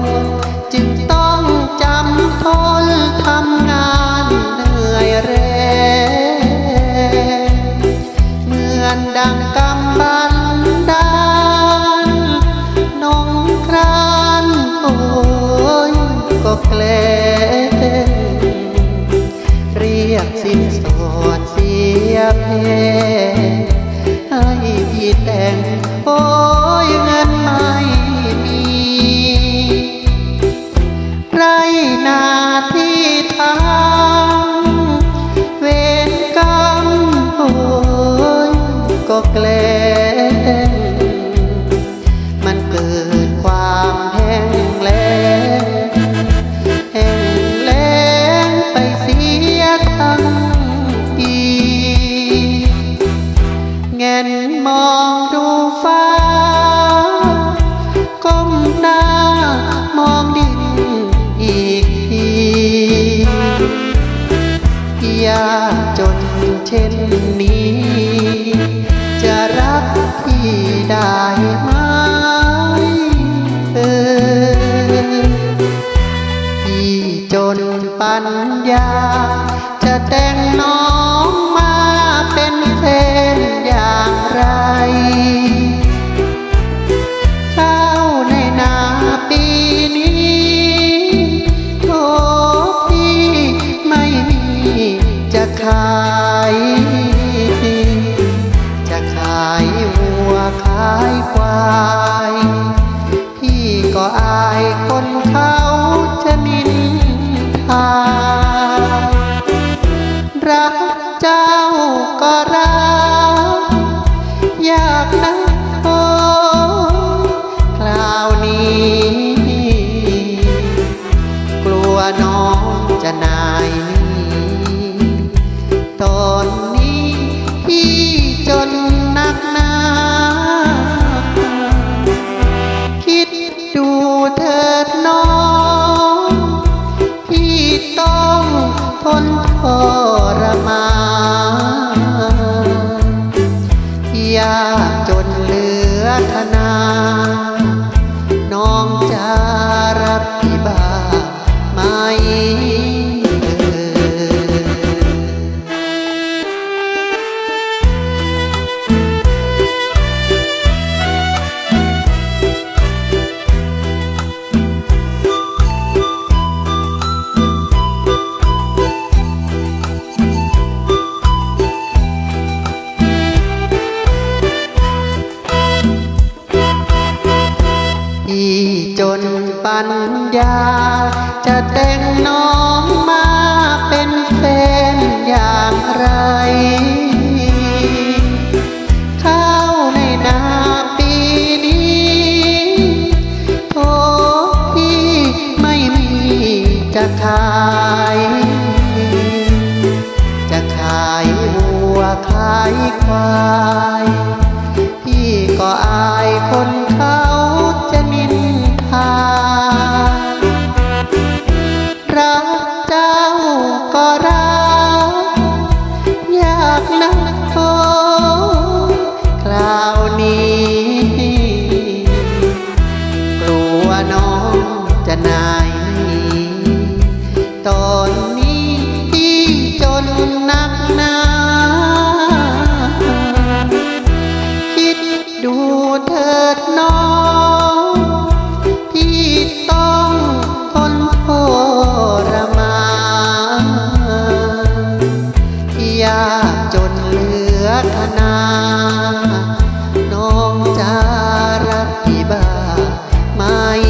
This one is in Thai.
น จึงต้องจำทนทำงานเหนื่อยแรงเหมือนดังกำบันดาลนงครานโอ้ยก็แกล้งเรียกสินสอดเสียเพให้พี่แต่งโอ้ยเงินไม่ มี เช่นนี้ายวัวขายควาย พี่ก็อายคนเขาจะนินทารักเจ้าก็รักอยากนักโอคราวนี้ กลัวน้องจะนาย คนทรมา พี่จนปัญญา จะแต่งน้องมาเป็นแฟนอย่างไร ข้าวในนาปีนี้โทพี่ไม่มีจะขาย จะขายวัวขายควาย น ตอนนี้ที่จนนักหนา คิดดูเถิดน้อง ที่ต้องทนทรมานยากจนเหลือขนาน้องจารักที่บ้าไม่